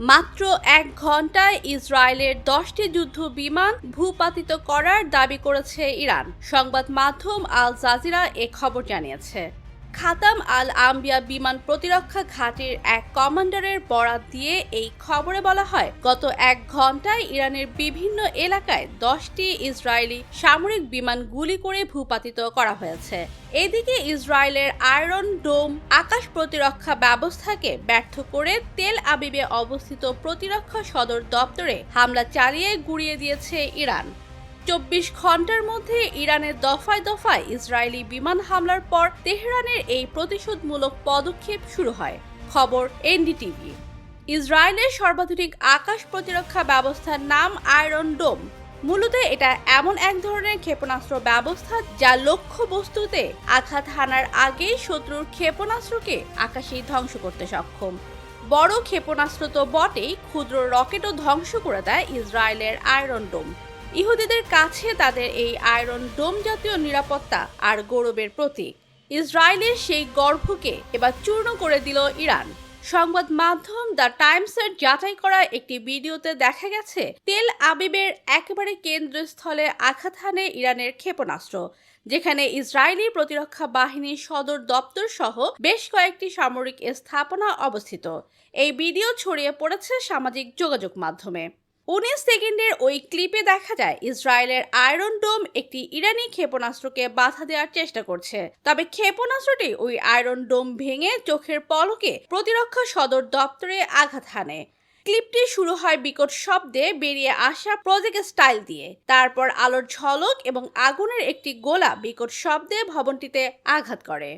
মাত্র এক ঘন্টায় ইসরায়েলের দশটি যুদ্ধ বিমান ভূপাতিত করার দাবি করেছে ইরান। সংবাদ মাধ্যম আল জাজিরা এ খবর জানিয়েছে। খাতাম আল আম্বিয়া বিমান প্রতিরক্ষা ঘাটির এক কমান্ডারের বরাত দিয়ে এই খবরে বলা হয়, গত এক ঘন্টায় ইরানের বিভিন্ন এলাকায় দশটি ইসরায়েলি সামরিক বিমান গুলি করে ভূপাতিত করা হয়েছে। এদিকে ইসরায়েলের আয়রন ডোম আকাশ প্রতিরক্ষা ব্যবস্থাকে ব্যর্থ করে তেল আবিবে অবস্থিত প্রতিরক্ষা সদর দপ্তরে হামলা চালিয়ে গুড়িয়ে দিয়েছে ইরান। চব্বিশ ঘণ্টার মধ্যে ইরানের দফায় দফায় ইসরায়েলি বিমান হামলার পর তেহরানের এই প্রতিশোধমূলক পদক্ষেপ শুরু হয়। খবর এনডিটিভি। ইসরায়েলের সর্বাধুনিক আকাশ প্রতিরক্ষা ব্যবস্থার নাম আয়রন ডোম। মূলত এটা এমন এক ধরনের ক্ষেপণাস্ত্র ব্যবস্থা যা লক্ষ্য বস্তুতে আঘাত হানার আগেই শত্রুর ক্ষেপণাস্ত্রকে আকাশেই ধ্বংস করতে সক্ষম। বড় ক্ষেপণাস্ত্র তো বটেই, ক্ষুদ্র রকেটও ধ্বংস করে দেয় ইসরায়েলের আয়রন ডোম। ইহুদিদের কাছে তাদের এই আয়রন ডোম জাতীয় নিরাপত্তা আর গৌরবের প্রতীক। ইসরায়েলের সেই গর্ভকে এবার চূর্ণ করে দিল ইরান। সংবাদ মাধ্যম দ্য টাইমসের যাচাই করা একটি ভিডিওতে দেখা গেছে, তেল আবিবের একেবারে কেন্দ্রস্থলে আঘাত হানে ইরানের ক্ষেপণাস্ত্র, যেখানে ইসরায়েলি প্রতিরক্ষা বাহিনীর সদর দপ্তর সহ বেশ কয়েকটি সামরিক স্থাপনা অবস্থিত। এই ভিডিও ছড়িয়ে পড়েছে সামাজিক যোগাযোগ মাধ্যমে। উনিশ সেকেন্ডের ওই ক্লিপে দেখা যায়, ইসরায়েলের আয়রন ডোম একটি ইরানি ক্ষেপণাস্ত্রকে বাধা দেওয়ার চেষ্টা করছে। তবে ক্ষেপণাস্ত্রটি ওই আয়রন ডোম ভেঙে চোখের পলকে প্রতিরক্ষা সদর দপ্তরে আঘাত হানে। ক্লিপটি শুরু হয় বিকট শব্দে বেরিয়ে আসা প্রজেক্ট স্টাইল দিয়ে। তারপর আলোর ঝলক এবং আগুনের একটি গোলা বিকট শব্দে ভবনটিতে আঘাত করে।